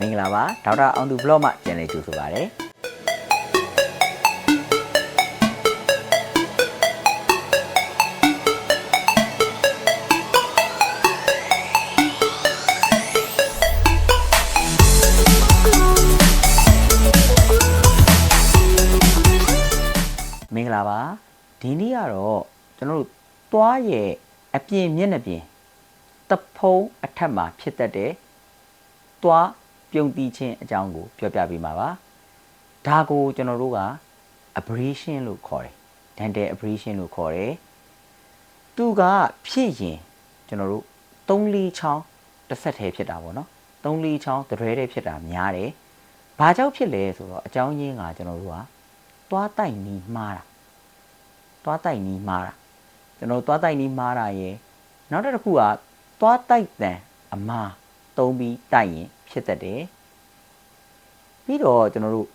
မင်္ဂလာပါဒေါက်တာအောင်သူဘလော့မှပြန်လည်ကြိုဆိုပါရစေမင်္ဂလာပါဒီနေ့ကတော့ကျွန်တော်တို့သွားရဲ့အပြင်မျက်နှာပြင်တဖုံးအထက်မှာဖြစ်တတ်တဲ့သွား ပြုံတီးခြင်းအကြောင်းကိုပြောပြပေးမှာပါဒါကိုကျွန်တော်တို့က abrasion လို့ခေါ်တယ် dental abrasion လို့ခေါ်တယ်သူကဖြစ်ရင်ကျွန်တော်တို့3လီချောင်းတစ်ဆက်တည်းဖြစ်တာပေါ့နော်3လီချောင်းတရွဲတည်းဖြစ်တာများတယ်ဘာကြောင့်ဖြစ်လဲဆိုတော့အကြောင်းရင်းကကျွန်တော်တို့ကသွားတိုက်နီးမှားတာသွားတိုက်နီးမှားတာကျွန်တော်တို့သွားတိုက်နီးမှားတာရယ်နောက်တစ်ခုကသွားတိုက်တန်အမားသုံးပြီးတိုက်ရင် ဖြစ်တတ်တယ်ပြီးတော့ကျွန်တော်တို့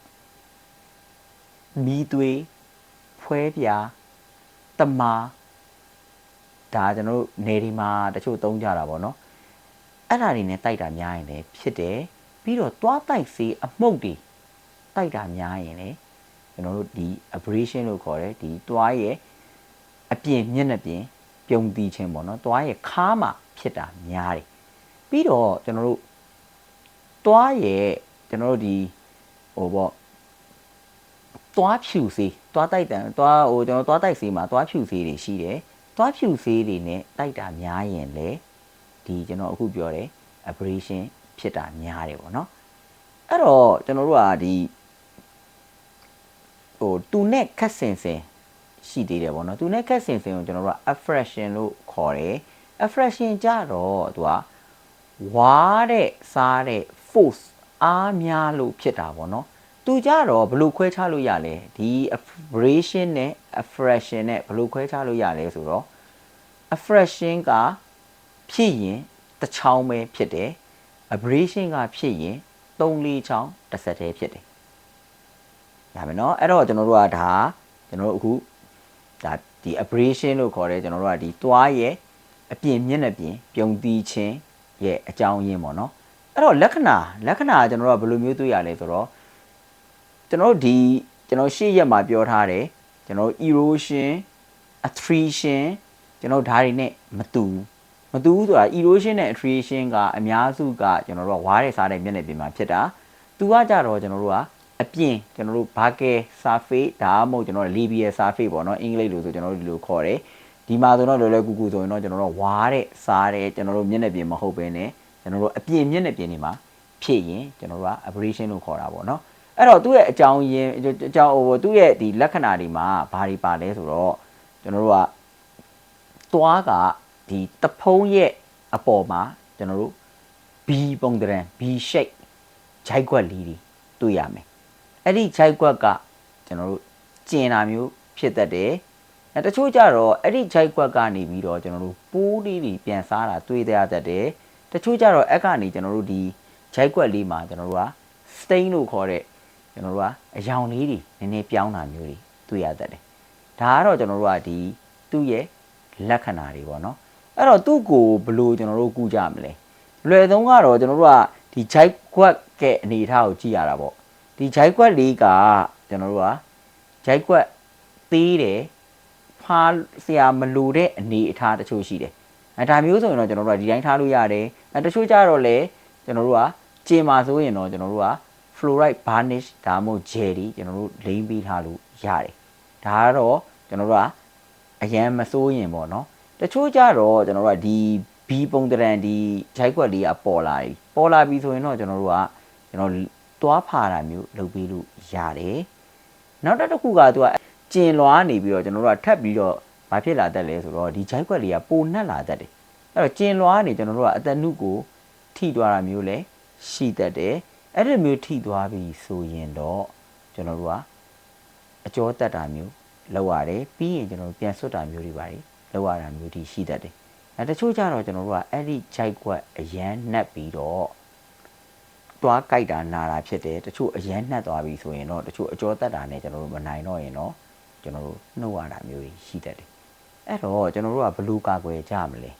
မီးသွေးဖွဲပြာတမာဒါကျွန်တော်တို့နေဒီမှာတချို့သုံးကြတာပေါ့နော်အဲ့ဒါတွေနဲ့တိုက်တာများရင်လည်းဖြစ်တယ်ပြီးတော့သွားတိုက်စေးအမှုတ်တွေတိုက်တာများရင်လည်းကျွန်တော်တို့ဒီ abrasion လို့ခေါ်တယ်ဒီသွားရဲ့အပြင်မျက်နှာပြင်ပြုံတီးခြင်းပေါ့နော်သွားရဲ့ခါမှာဖြစ်တာများတယ်ပြီးတော့ကျွန်တော်တို့ တွားရဲ့ကျွန်တော်တို့ဒီဟိုပေါ့တွားဖြူစေးတွားတိုက်တန်တွားဟိုကျွန်တော်တွားတိုက်စေးမှာတွားဖြူစေးတွေရှိတယ်တွားဖြူစေးတွေနဲ့တိုက်တာများရင်လေဒီကျွန်တော်အခုပြောတယ် abrasion ဖြစ်တာများတယ်ပေါ့နော်အဲ့တော့ကျွန်တော်တို့ကဒီဟိုတူနဲ့ခက်ဆင်ဆင်ရှိသေးတယ်ပေါ့နော်တူနဲ့ခက်ဆင်ဆင်ကိုကျွန်တော်တို့က affraction လို့ခေါ်တယ် affraction ကြတော့သူကဝါတဲ့စားတဲ့ force အားများလို့ဖြစ်တာပေါ့နော်သူကြတော့ဘယ်လိုခွဲခြားလို့ရလဲဒီ abrasion နဲ့ affraction နဲ့ဘယ်လိုခွဲခြားလို့ရလဲဆိုတော့ affraction ကဖြစ်ရင်တစ်ချောင်းပဲဖြစ်တယ် abrasion ကဖြစ်ရင်3 4ချောင်းတစ်ဆက်တည်းဖြစ်တယ်ဒါပဲเนาะအဲ့တော့ကျွန်တော်တို့ကဒါကျွန်တော်တို့အခုဒါဒီ abrasion လို့ခေါ်တယ်ကျွန်တော်တို့ကဒီသွားရဲ့အပြင်မျက်နှာပြင်ပြုံတီးခြင်း ရဲ့အကြောင်းရင်းပေါ့နော် အဲ့တော့လက္ခဏာလက္ခဏာကျွန်တော်တို့ကဘယ်လိုမျိုးတွေ့ရလဲဆိုတော့ကျွန်တော်တို့ဒီကျွန်တော်ရှေ့ရက်မှာပြောထားတယ်ကျွန်တော် erosion attrition ကျွန်တော်ဓာတ်တွေနဲ့မတူမတူဘူးဆိုတာ erosion နဲ့ attrition ကအများစုကကျွန်တော်တို့ကဝါးတဲ့စားတဲ့မျက်နှာပြင်မှာဖြစ်တာသူကကြတော့ကျွန်တော်တို့ကအပြင်ကျွန်တော်တို့ Barker surface ဒါမှမဟုတ်ကျွန်တော်တို့ Labial surface ပေါ့နော်အင်္ဂလိပ်လိုဆိုကျွန်တော်တို့ဒီလိုခေါ်တယ်ဒီမှာဆိုတော့လွယ်လွယ်ကူကူဆိုရင်တော့ကျွန်တော်တို့ဝါးတဲ့စားတဲ့ကျွန်တော်တို့မျက်နှာပြင်မဟုတ်ဘဲနဲ့ ကျွန်တော်တို့အပြင်မျက်နှာပြင်တွေမှာဖြစ်ရင်ကျွန်တော်တို့က abrasion လို့ခေါ်တာပေါ့နော်အဲ့တော့သူ့ရဲ့အကြောင်းရင်းအကြောင်းဟိုသူ့ရဲ့ဒီလက္ခဏာတွေမှာဘာတွေပါလဲဆိုတော့ကျွန်တော်တို့ကသွားကဒီတဖုံးရဲ့အပေါ်မှာကျွန်တော်တို့ B ပုံသဏ္ဍာန် B shape ဂျိုက်ခွက်လေးတွေတွေ့ရမယ်အဲ့ဒီဂျိုက်ခွက်ကကျွန်တော်တို့ကျင်တာမျိုးဖြစ်တတ်တယ်အဲတချို့ကြတော့အဲ့ဒီဂျိုက်ကွက်ကနေပြီးတော့ကျွန်တော်တို့ပိုးလေးတွေပြန်စားတာတွေ့ရတတ်တယ် တချို့ကြတော့အဲ့ကနေကျွန်တော်တို့ဒီဂျိုက်ကွက်လေးမှာကျွန်တော်တို့က stain လို့ခေါ်တဲ့ကျွန်တော်တို့ကအယောင်လေးတွေနည်းနည်းပြောင်းတာမျိုးတွေတွေ့ရတတ်တယ်ဒါကတော့ကျွန်တော်တို့ကဒီသူ့ရဲ့လက္ခဏာတွေပေါ့နော်အဲ့တော့သူ့ကိုဘယ်လိုကျွန်တော်တို့ကူကြမလဲလွယ်သုံးကတော့ကျွန်တော်တို့ကဒီဂျိုက်ကွက်ကဲအနေအထားကိုကြည့်ရတာပေါ့ဒီဂျိုက်ကွက်လေးကကျွန်တော်တို့ကဂျိုက်ကွက်သေးတယ်ဖားဆရာမလိုတဲ့အနေအထားတချို့ရှိတယ်။ အဲဒါမျိုးဆိုရင်တော့ကျွန်တော်တို့ကဒီတိုင်းထားလို့ရတယ်။အဲတချို့ကြတော့လေကျွန်တော်တို့ကကျင်ပါဆိုရင်တော့ကျွန်တော်တို့က fluoride varnish ဒါမှမဟုတ် jelly ကျွန်တော်တို့လိမ့်ပေးထားလို့ရတယ်။ဒါကတော့ကျွန်တော်တို့ကအရန်မစိုးရင်ပေါ့နော်။တချို့ကြတော့ကျွန်တော်တို့ကဒီ B ပုံတရံဒီဂျိုက်ကွက်လေးကပေါ်လာပြီ။ပေါ်လာပြီဆိုရင်တော့ကျွန်တော်တို့ကကျွန်တော်သွားဖာတာမျိုးလုပ်ပေးလို့ရတယ်။နောက်တစ်ခုကသူကကျင်လွားနေပြီးတော့ကျွန်တော်တို့ကထပ်ပြီးတော့ မဖြစ်လာတတ်လဲဆိုတော့ဒီဂျိုက်ကွက်လေးကပိုနှက်လာတတ်တယ်အဲ့တော့ကျင်လွားနေကျွန်တော်တို့ကအတနုကိုထိသွားတာမျိုးလဲရှိတတ်တယ်အဲ့ဒီမျိုးထိသွားပြီဆိုရင်တော့ကျွန်တော်တို့ကအကျော်တက်တာမျိုးလောက်ရတယ်ပြီးရင်ကျွန်တော်တို့ပြန်ဆွတ်တာမျိုးတွေပါတယ်လောက်ရတာမျိုးတွေရှိတတ်တယ်အဲတချို့ကြတော့ကျွန်တော်တို့ကအဲ့ဒီဂျိုက်ကွက်အရန်နှက်ပြီးတော့တွားကြိုက်တာနာတာဖြစ်တယ်တချို့အရန်နှက်သွားပြီဆိုရင်တော့တချို့အကျော်တက်တာနဲ့ကျွန်တော်တို့မနိုင်တော့ရင်တော့ကျွန်တော်တို့နှုတ်ရတာမျိုးကြီးရှိတတ်တယ် အဲ့တော့ကျွန်တော်တို့ကဘလူးကာကွယ်ကြမလဲ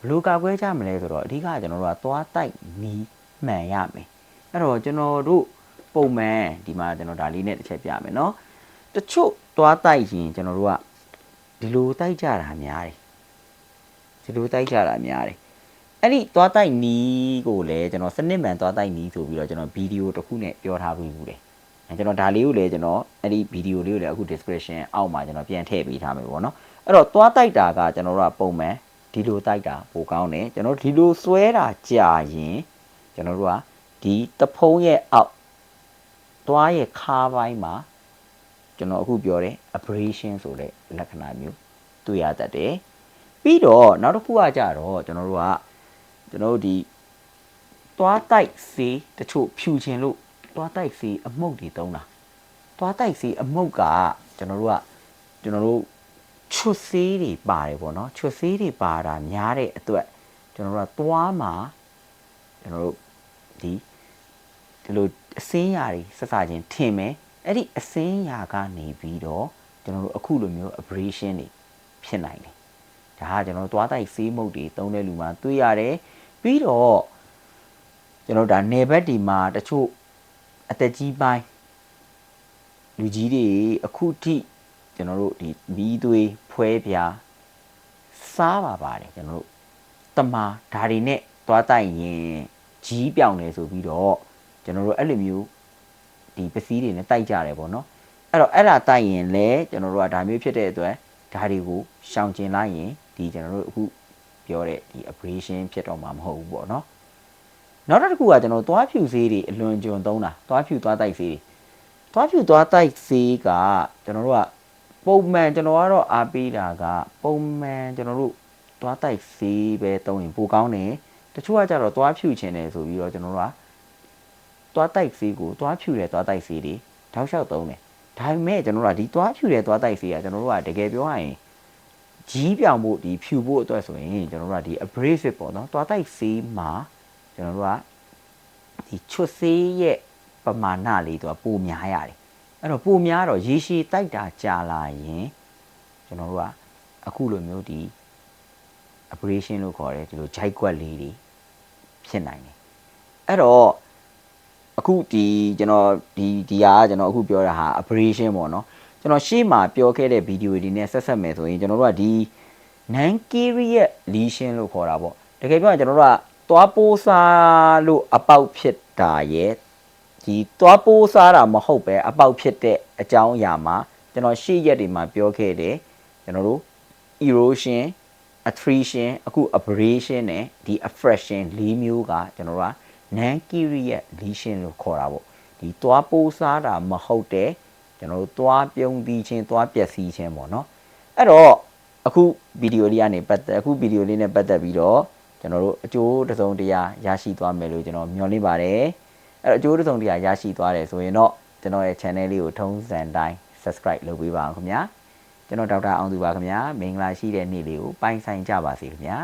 ဘလူးကာကွယ်ကြမလဲဆိုတော့အဓိကကျွန်တော်တို့ကသွားတိုက်နီးမှန်ရမယ် အဲ့တော့ကျွန်တော်တို့ပုံမှန်ဒီမှာကျွန်တော်ဒါလေးနဲ့တစ်ချက်ပြမယ်เนาะတချို့သွားတိုက်ရင်ကျွန်တော်တို့ကဒီလိုတိုက်ကြတာများတယ်ဒီလိုတိုက်ကြတာများတယ်အဲ့ဒီသွားတိုက်နီးကိုလည်းကျွန်တော်စနစ်မှန်သွားတိုက်နီးဆိုပြီးတော့ကျွန်တော်ဗီဒီယိုတစ်ခုနဲ့ပြောထားပြီးဘူးတယ်အဲကျွန်တော်ဒါလေးကိုလည်းကျွန်တော်အဲ့ဒီဗီဒီယိုလေးကိုလည်းအခု description အောက်မှာကျွန်တော်ပြန်ထည့်ပေးထားမယ်ပေါ့နော် အဲ့တော့သွားတိုက်တာကကျွန်တော်တို့ကပုံမှန်ဒီလိုတိုက်တာပိုကောင်းတယ်ကျွန်တော်ဒီလိုဆွဲတာကြာရင်ကျွန်တော်တို့ကဒီတဖုံးရဲ့အောက်သွားရဲ့ခါပိုင်းမှာကျွန်တော်အခုပြောတယ် abrasion ဆိုတဲ့လက္ခဏာမျိုးတွေ့ရတတ်တယ်ပြီးတော့နောက်တစ်ခုကကြတော့ကျွန်တော်တို့ကကျွန်တော်တို့ဒီသွားတိုက်စေးတချို့ဖြူခြင်းလို့သွားတိုက်စေးအမှုတ်တွေတုံးတာသွားတိုက်စေးအမှုတ်ကကျွန်တော်တို့ကကျွန်တော်တို့ ချွတ်စေးတွေပါတယ်ပေါ့နော်ချွတ်စေးတွေပါတာများတဲ့အတွက်ကျွန်တော်တို့ကသွားမှာကျွန်တော်တို့ဒီဒီလိုအစင်းရာတွေဆက်စချင်းထင်မယ်အဲ့ဒီအစင်းရာကနေပြီးတော့ကျွန်တော်တို့အခုလိုမျိုး abrasion တွေဖြစ်နိုင်တယ်ဒါကကျွန်တော်တို့သွားတိုက်စေးမုတ်တွေတုံးတဲ့လူမှာတွေ့ရတယ်ပြီးတော့ကျွန်တော်တို့ဒါနေဘက်ဒီမှာတချို့အသက်ကြီးပိုင်းလူကြီးတွေအခုထိ ကျွန်တော်တို့ဒီမီးသွေးဖွဲ ပြားစားပါပါတယ်ကျွန်တော်တို့တမာဒါတွေနဲ့သွားတိုက်ရင်ကြီးပြောင်နေဆိုပြီးတော့ကျွန်တော်တို့အဲ့လိုမျိုးဒီပစ္စည်းတွေနဲ့တိုက်ကြတယ်ပေါ့နော်အဲ့တော့အဲ့ဒါတိုက်ရင်လည်းကျွန်တော်တို့ကဒါမျိုးဖြစ်တဲ့အတွက်ဒါတွေကိုရှောင်ကျင်လိုက်ရင်ဒီကျွန်တော်တို့အခုပြောတဲ့ဒီ abrasion ဖြစ်တော့မှာမဟုတ်ဘူးပေါ့နော်နောက်တစ်ခုကကျွန်တော်သွားဖြူဆေးတွေအလွန်ကျွံသုံးတာသွားဖြူသွားတိုက်ဆေးတွေသွားဖြူသွားတိုက်ဆေးကကျွန်တော်တို့က ပုံမှန်ကျွန်တော်ကတော့အားပေးတာက ပုံမှန်ကျွန်တော်တို့သွားတိုက်ဆေးပဲသုံးရင်ပိုကောင်းတယ်တချို့ကကြတော့သွားဖြူချင်တယ်ဆိုပြီးတော့ကျွန်တော်တို့ကသွားတိုက်ဆေးကိုသွားဖြူတယ်သွားတိုက်ဆေးတွေတောက်လျှောက်သုံးတယ်ဒါပေမဲ့ကျွန်တော်တို့ကဒီသွားဖြူတယ်သွားတိုက်ဆေးကကျွန်တော်တို့ကတကယ်ပြောရရင်ကြီးပြောင်ဖို့ဒီဖြူဖို့အတွက်ဆိုရင်ကျွန်တော်တို့ကဒီ abrasive ပေါ့နော်သွားတိုက်ဆေးမှာကျွန်တော်တို့ကဒီချွတ်ဆေးရဲ့ပမာဏလေးတော့ပိုများရတယ် အဲ့တော့ပိုများတော့ရေရှည်တိုက်တာကြာလာရင်ကျွန်တော်တို့ကအခုလိုမျိုးဒီ abrasion လို့ခေါ်တယ်ဒီလိုဂျိုက်ကွက်လေးတွေဖြစ်နိုင်တယ်အဲ့တော့အခုဒီကျွန်တော်ဒီဒီဟာကျွန်တော်အခုပြောတာဟာ abrasion ပေါ့နော်ကျွန်တော်ရှေ့မှာပြောခဲ့တဲ့ဗီဒီယိုတွေနဲ့ဆက်ဆက်မယ်ဆိုရင်ကျွန်တော်တို့ကဒီ non carrier lesion လို့ခေါ်တာပေါ့တကယ်ပြောရင်ကျွန်တော်တို့ကသွားပိုးစားလို့အပေါက်ဖြစ်တာရဲ့ ဒီသွားပိုးစားတာမဟုတ်ပဲအပေါက်ဖြစ်တဲ့အကြောင်းအရာမှာကျွန်တော်ရှေ့ရက်တွေမှာပြောခဲ့တယ်ကျွန်တော်တို့ erosion attrition အခု abrasion နဲ့ဒီ affraction ၄မျိုးကကျွန်တော်တို့က non carrier lesion လို့ခေါ်တာပေါ့ဒီသွားပိုးစားတာမဟုတ်တဲ့ကျွန်တော်တို့သွားပြုံးပြီးချင်းသွားပျက်စီးခြင်းပေါ့နော်အဲ့တော့အခုဗီဒီယိုလေးကနေပတ်သက်အခုဗီဒီယိုလေးနဲ့ပတ်သက်ပြီးတော့ကျွန်တော်တို့အကျိုးတစ်စုံတရာရရှိသွားမယ်လို့ကျွန်တော်မျှော်လင့်ပါတယ် အဲ့တော့အကျိုးတစ်စုံတရာရရှိသွားတယ်ဆိုရင်တော့ကျွန်တော်ရဲ့ channel လေးကိုထုံးစံတိုင်း subscribe လုပ်ပေးပါအောင်ခင်ဗျာကျွန်တော်ဒေါက်တာအောင်သူပါခင်ဗျာမင်္ဂလာရှိတဲ့နေ့လေးကိုပိုင်ဆိုင်ကြပါစေခင်ဗျာ